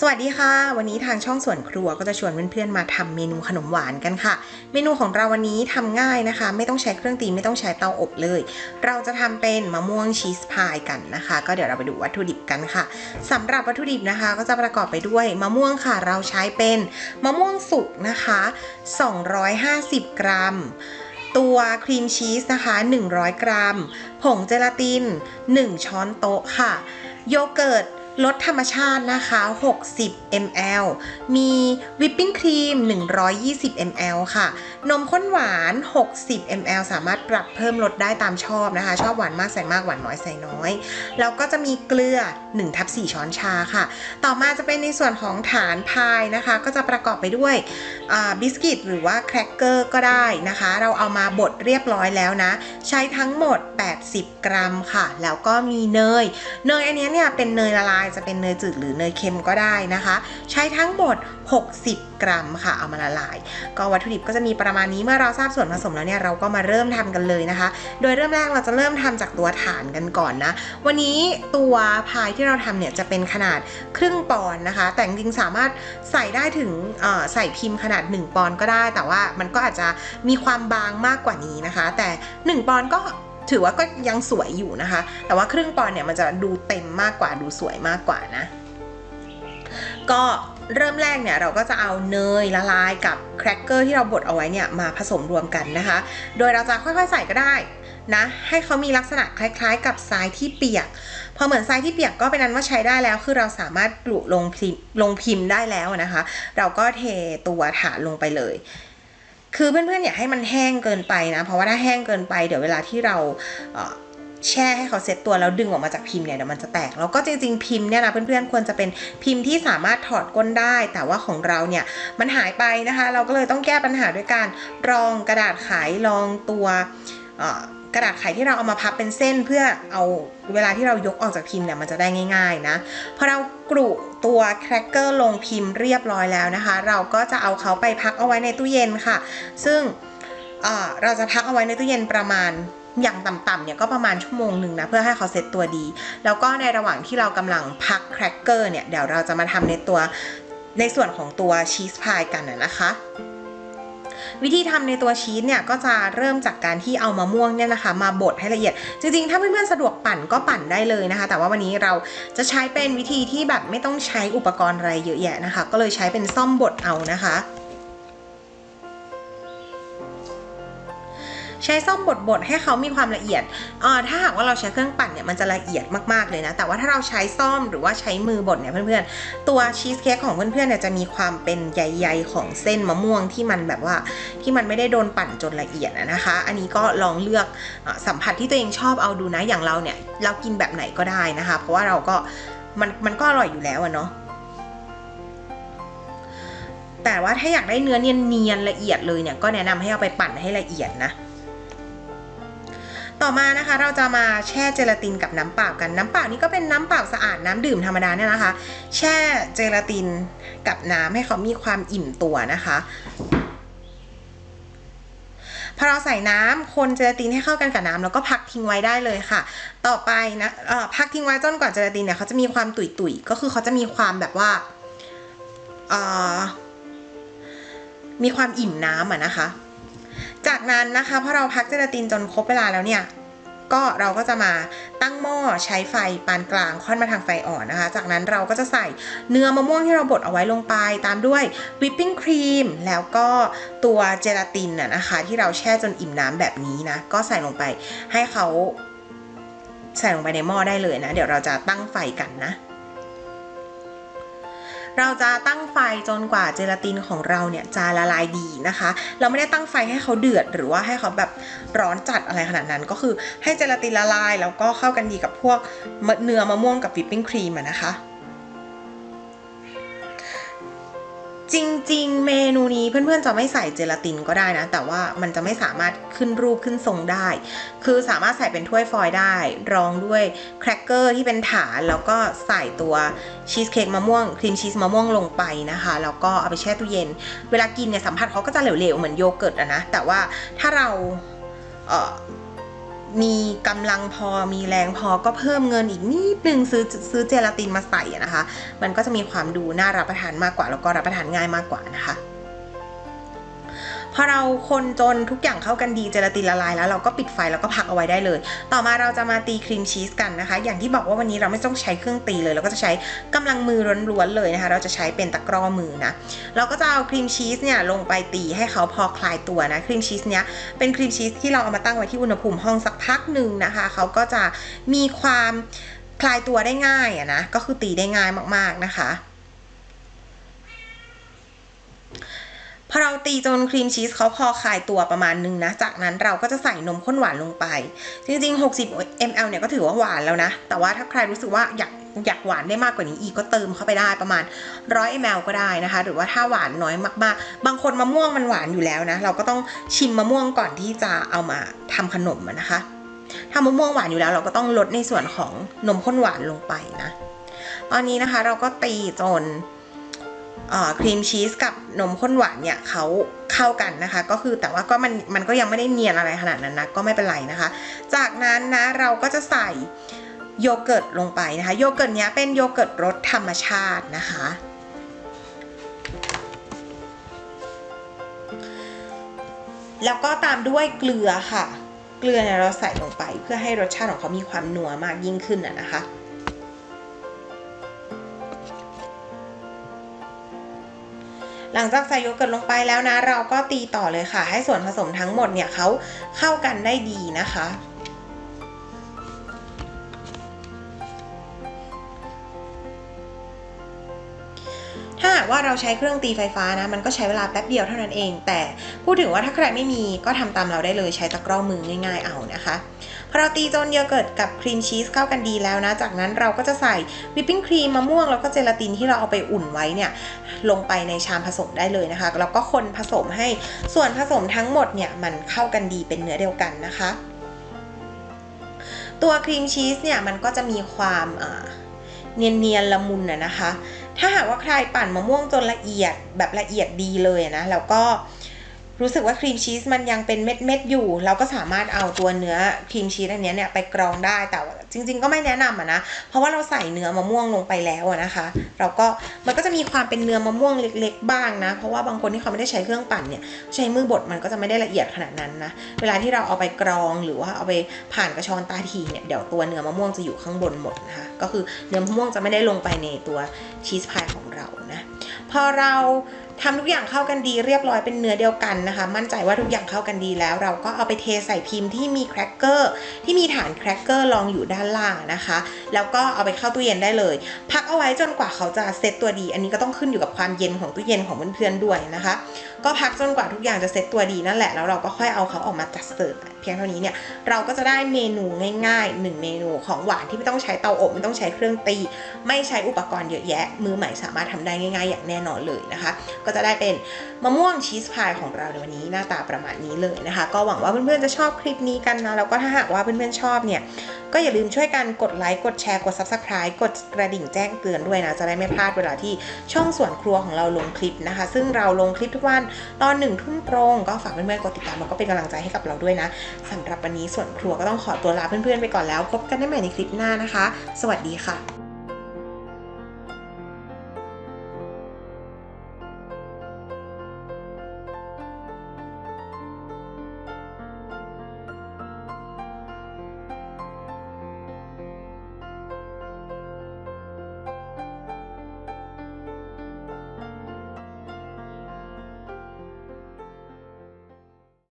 สวัสดีค่ะ วันนี้ทางช่องส่วนครัวก็จะชวนเพื่อนๆมาทำเมนูขนมหวานกันค่ะ เมนูของเราวันนี้ทำง่ายนะคะ ไม่ต้องใช้เครื่องตีไม่ต้องใช้เตาอบเลย เราจะทำเป็นมะม่วงชีสพายกันนะคะ ก็เดี๋ยวเราไปดูวัตถุดิบกันค่ะสำหรับวัตถุดิบนะคะ ก็จะประกอบไปด้วยมะม่วงค่ะ เราใช้เป็นมะม่วงสุกนะคะ 250 กรัมตัวครีมชีสนะคะ 100 กรัม ผงเจลาติน 1 ช้อนโต๊ะค่ะ โยเกิร์ต รสธรรมชาตินะคะ 60 ml มีวิปปิ้งครีม 120 ml ค่ะ นมข้นหวาน 60 ml สามารถปรับเพิ่มรสได้ตามชอบนะคะ ชอบหวานมากใส่มากหวานน้อยใส่น้อย แล้วก็จะมีเกลือ1ทับ4ช้อนชาค่ะ ต่อมาจะเป็นในส่วนของฐานพายนะคะ ก็จะประกอบไปด้วยบิสกิตหรือว่าแครกเกอร์ก็ได้นะคะ เราเอามาบดเรียบร้อยแล้วนะ ใช้ทั้งหมด 80 กรัมค่ะ แล้วก็มีเนย เนยอันนี้เนี่ยเป็นเนยละลายจะเป็นเนยจืดหรือเนยเค็มก็ได้นะคะ ใช้ทั้งหมด 60 กรัมค่ะเอามาละลาย ก็วัตถุดิบก็จะมีประมาณนี้เมื่อเราทราบส่วนผสมแล้วเนี่ยเราก็มาเริ่มทำกันเลยนะคะ โดยเริ่มแรกเราจะเริ่มทำจากตัวฐานกันก่อนนะ วันนี้ตัวพายที่เราทำเนี่ยจะเป็นขนาดครึ่งปอนนะคะ แต่จริงๆสามารถใส่ได้ถึงใส่พิมพ์ขนาด 1 ปอนก็ได้ แต่ว่ามันก็อาจจะมีความบางมากกว่านี้นะคะ แต่ 1 ปอนก็ ถือว่าก็ยังสวยอยู่นะคะ แต่ว่าครึ่งปอนเนี่ยมันจะดูเต็มมากกว่าดูสวยมากกว่านะ ก็เริ่มแรกเนี่ยเราก็จะเอาเนยละลายกับแครกเกอร์ที่เราบดเอาไว้เนี่ยมาผสมรวมกันนะคะ โดยเราจะค่อยๆใส่ก็ได้นะให้เขามีลักษณะคล้ายๆ กับทรายที่เปียก พอเหมือนทรายที่เปียกก็เป็นนั้นว่าใช้ได้แล้ว คือเราสามารถกลุลงพิมพ์ลงพิมพ์ได้แล้วนะคะ เราก็เทตัวฐานลงไปเลย คือเพื่อนๆอย่าให้มันแห้งเกินไปนะ เพราะว่าถ้าแห้งเกินไปเดี๋ยวเวลาที่เราแช่ให้เขาเซ็ตตัวแล้วดึงออกมาจากพิมพ์เนี่ยเดี๋ยวมันจะแตก แล้วก็จริงๆพิมพ์เนี่ยนะเพื่อนๆควรจะเป็นพิมพ์ที่สามารถถอดก้นได้ แต่ว่าของเราเนี่ยมันหายไปนะคะ เราก็เลยต้องแก้ปัญหาด้วยการรองกระดาษขายรองตัว กระดาษไขที่เราเอามาพับเป็นเส้นเพื่อเอาเวลาที่เรายกออกจากพิมพ์เนี่ยมันจะได้ง่าย ๆ นะพอเรากรุตัวแครกเกอร์ลงพิมพ์เรียบร้อยแล้วนะคะ เราก็จะเอาเขาไปพักเอาไว้ในตู้เย็นค่ะ ซึ่งเเราจะพักเอาไว้ในตู้เย็นประมาณอย่างต่ำๆเนี่ยก็ประมาณชั่วโมงหนึ่งนะเพื่อให้เขาเซ็ตตัวดี แล้วก็ในระหว่างที่เรากำลังพักแครกเกอร์เนี่ยเดี๋ยวเราจะมาทำในตัวในส่วนของตัวชีสพายกันนะคะ วิธีทำในตัวชีสเนี่ยก็จะเริ่มจากการที่เอามะม่วงเนี่ยนะคะ มาบดให้ละเอียด จริงๆ ถ้าเพื่อนๆสะดวกปั่นก็ปั่นได้เลยนะคะ แต่ว่าวันนี้เราจะใช้เป็นวิธีที่แบบไม่ต้องใช้อุปกรณ์อะไรเยอะแยะนะคะ ก็เลยใช้เป็นซ่อมบดเอานะคะ ใช้ซ่อมบดๆให้เขามีความละเอียดอ่าถ้าหากว่าเราใช้เครื่องปั่นเนี่ยมันจะละเอียดมากๆเลยนะ แต่ว่าถ้าเราใช้ซ่อมหรือว่าใช้มือบดเนี่ยเพื่อนๆ ตัวชีสเค้กของเพื่อนๆเนี่ยจะมีความเป็นใยๆของเส้นมะม่วงที่มันแบบว่าที่มันไม่ได้โดนปั่นจนละเอียดนะคะ อันนี้ก็ลองเลือกอสัมผัสที่ตัวเองชอบเอาดูนะอย่างเราเนี่ยเรากินแบบไหนก็ได้นะคะ เพราะว่าเราก็มันมันก็อร่อยอยู่แล้วอะเนาะแต่ว่าถ้าอยากได้เนื้อเนียนๆละเอียดเลยเนี่ยก็แนะนำให้เอาไปปั่นให้ละเอียดนะ ต่อมานะคะเราจะมาแช่เจลาตินกับน้ำเปล่ากันน้ำเปล่านี่ก็เป็นน้ำเปล่าสะอาดน้ำดื่มธรรมดาเนี่ยนะคะ แช่เจลาตินกับน้ำให้เขามีความอิ่มตัวนะคะพอเราใส่น้ำคนเจลาตินให้เข้ากันกับน้ำแล้วก็พักทิ้งไว้ได้เลยค่ะ ต่อไปนะพักทิ้งไว้จนกว่าเจลาตินเนี่ยเขาจะมีความตุยๆก็คือเขาจะมีความแบบว่ามีความอิ่มน้ำอะนะคะ จากนั้นนะคะพอเราพักเจลาตินจนครบเวลาแล้วเนี่ยก็เราก็จะมาตั้งหม้อใช้ไฟปานกลางค่อนมาทางไฟอ่อนนะคะ จากนั้นเราก็จะใส่เนื้อมะม่วงที่เราบดเอาไว้ลงไป ตามด้วยวิปปิ้งครีมแล้วก็ตัวเจลาตินน่ะนะคะ ที่เราแช่จนอิ่มน้ำแบบนี้นะ ก็ใส่ลงไปให้เขาใส่ลงไปในหม้อได้เลยนะ เดี๋ยวเราจะตั้งไฟกันนะ เราจะตั้งไฟจนกว่าเจลาตินของเราเนี่ยจะละลายดีนะคะ เราไม่ได้ตั้งไฟให้เขาเดือด หรือว่าให้เขาแบบร้อนจัดอะไรขนาดนั้น ก็คือให้เจลาตินละลาย แล้วก็เข้ากันดีกับพวกเนื้อมะม่วงกับวิปปิ้งครีมนะคะ จริง ๆ เมนูนี้เพื่อนๆจะไม่ใส่เจลาตินก็ได้นะ แต่ว่ามันจะไม่สามารถขึ้นรูปขึ้นทรงได้ คือสามารถใส่เป็นถ้วยฟอยล์ได้ รองด้วยแครกเกอร์ที่เป็นฐานแล้วก็ใส่ตัวชีสเค้กมะม่วงครีมชีสมะม่วงลงไปนะคะ แล้วก็เอาไปแช่ตู้เย็น เวลากินเนี่ยสัมผัสเขาก็จะเหลวๆ เหมือนโยเกิร์ตอะนะ แต่ว่าถ้าเราเมีกำลังพอมีแรงพอก็เพิ่มเงินอีกนิดนึงซื้อซื้อเจลาตินมาใส่อะนะคะ มันก็จะมีความดูน่ารับประทานมากกว่า แล้วก็รับประทานง่ายมากกว่านะคะ พอเราคนจนทุกอย่างเข้ากันดีเจลาตินละลายแล้วเราก็ปิดไฟแล้วก็พักเอาไว้ได้เลย ต่อมาเราจะมาตีครีมชีสกันนะคะ อย่างที่บอกว่าวันนี้เราไม่ต้องใช้เครื่องตีเลย เราก็จะใช้กำลังมือล้วนๆเลยนะคะ เราจะใช้เป็นตะกร้อมือนะ เราก็จะเอาครีมชีสเนี่ยลงไปตีให้เขาพอคลายตัวนะ ครีมชีสเนี้ยเป็นครีมชีสที่เราเอามาตั้งไว้ที่อุณหภูมิห้องสักพักหนึ่งนะคะ เขาก็จะมีความคลายตัวได้ง่ายอะนะ ก็คือตีได้ง่ายมากๆนะคะ อเราตีจนครีมชีสเขาพอคลายตัวประมาณนึงนะ จากนั้นเราก็จะใส่นมข้นหวานลงไป จริง ๆ 60 ml เนี่ยก็ถือว่าหวานแล้วนะ แต่ว่าถ้าใครรู้สึกว่าอยากอยากหวานได้มากกว่านี้อีกก็เติมเข้าไปได้ประมาณ 100 ml ก็ได้นะคะ หรือว่าถ้าหวานน้อยมากๆ บางคนมะม่วงมันหวานอยู่แล้วนะ เราก็ต้องชิมมะม่วงก่อนที่จะเอามาทำขนมนะคะ ถ้ามะม่วงหวานอยู่แล้ว เราก็ต้องลดในส่วนของนมข้นหวานลงไปนะ ตอนนี้นะคะเราก็ตีจน ครีมชีสกับนมข้นหวานเนี่ยเขาเข้ากันนะคะ ก็คือแต่ว่าก็มันมันก็ยังไม่ได้เนียนอะไรขนาดนั้นนะก็ไม่เป็นไรนะคะ จากนั้นนะเราก็จะใส่โยเกิร์ตลงไปนะคะโยเกิร์ตเนี้ยเป็นโยเกิร์ตรสธรรมชาตินะคะแล้วก็ตามด้วยเกลือค่ะ เกลือเนี่ยเราใส่ลงไปเพื่อให้รสชาติของเขามีความนัวมากยิ่งขึ้นนะนะคะ หลังจากใส่โยเกิร์ตลงไปแล้วนะ เราก็ตีต่อเลยค่ะ ให้ส่วนผสมทั้งหมดเนี่ยเขาเข้ากันได้ดีนะคะากว่าเราใช้เครื่องตีไฟฟ้านะ มันก็ใช้เวลาแป๊บเดียวเท่านั้นเอง แต่พูดถึงว่าถ้าใครไม่มีก็ทำตามเราได้เลยใช้ตะกร้อมือง่าย ๆเอานะคะพอเราตีจนโยเกิร์ตกับครีมชีสเข้ากันดีแล้วนะ จากนั้นเราก็จะใส่วิปปิ้งครีมมะม่วงแล้วก็เจลาตินที่เราเอาไปอุ่นไว้เนี่ยลงไปในชามผสมได้เลยนะคะแล้วก็คนผสมให้ส่วนผสมทั้งหมดเนี่ยมันเข้ากันดีเป็นเนื้อเดียวกันนะคะ ตัวครีมชีสเนี่ยมันก็จะมีความเนียนๆละมุนอะนะคะ ถ้าหากว่าใครปั่นมะม่วงจนละเอียดแบบละเอียดดีเลยนะ แล้วก็ รู้สึกว่าครีมชีสมันยังเป็นเม็ดเม็ดๆอยู่ เราก็สามารถเอาตัวเนื้อครีมชีสอันนี้เนี่ยไปกรองได้แต่จริง ๆ ก็ไม่แนะนำอะนะเพราะว่าเราใส่เนื้อมะม่วงลงไปแล้วนะคะ เราก็มันก็จะมีความเป็นเนื้อมะม่วงเล็ก ๆ บ้างนะ เพราะว่าบางคนที่เขาไม่ได้ใช้เครื่องปั่นเนี่ยใช้มือบดมันก็จะไม่ได้ละเอียดขนาดนั้นนะเวลาที่เราเอาไปกรองหรือว่าเอาไปผ่านกระชอนตาทีเนี่ยเดี๋ยวตัวเนื้อมะม่วงจะอยู่ข้างบนหมดนะคะก็คือเนื้อมะม่วงจะไม่ได้ลงไปในตัวชีสพายของเรานะพอเรา ทำทุกอย่างเข้ากันดีเรียบร้อยเป็นเนื้อเดียวกันนะคะ มั่นใจว่าทุกอย่างเข้ากันดีแล้ว เราก็เอาไปเทใส่พิมพ์ที่มีแครกเกอร์ที่มีฐานแครกเกอร์รองอยู่ด้านล่างนะคะ แล้วก็เอาไปเข้าตู้เย็นได้เลย พักเอาไว้จนกว่าเขาจะเซตตัวดี อันนี้ก็ต้องขึ้นอยู่กับความเย็นของตู้เย็นของเพื่อนๆด้วยนะคะ ก็พักจนกว่าทุกอย่างจะเซตตัวดีนั่นแหละแล้วเราก็ค่อยเอาเขาออกมาจัดเสิร์ฟเพียงเท่านี้เนี่ยเราก็จะได้เมนูง่ายๆหนึ่งเมนูของหวานที่ไม่ต้องใช้เตาอบไม่ต้องใช้เครื่องตี ไม่ใช้อุปกรณ์เยอะแยะ มือใหม่สามารถทำได้ง่าย ๆ อย่างแน่นอนเลยนะคะก็จะได้เป็นมะม่วงชีสพายของเราในวันนี้หน้าตาประมาณนี้เลยนะคะ ก็หวังว่าเพื่อนๆจะชอบคลิปนี้กันนะแล้วก็ถ้าหากว่าเพื่อนๆชอบเนี่ยก็อย่าลืมช่วยกันกดไลค์กดแชร์กด subscribe กดกระดิ่งแจ้งเตือนด้วยนะ จะได้ไม่พลาดเวลาที่ช่องส่วนครัวของเราลงคลิปนะคะ ซึ่งเราลงคลิปทุกวันตอนหนึ่งทุ่มตรงก็ฝากเพื่อนๆกดติดตามแล้วก็เป็นกำลังใจให้กับเราด้วยนะสำหรับวันนี้ส่วนครัวก็ต้องขอตัวลาเพื่อนๆไปก่อนแล้ว พบกันได้ใหม่ในคลิปหน้านะคะ สวัสดีค่ะ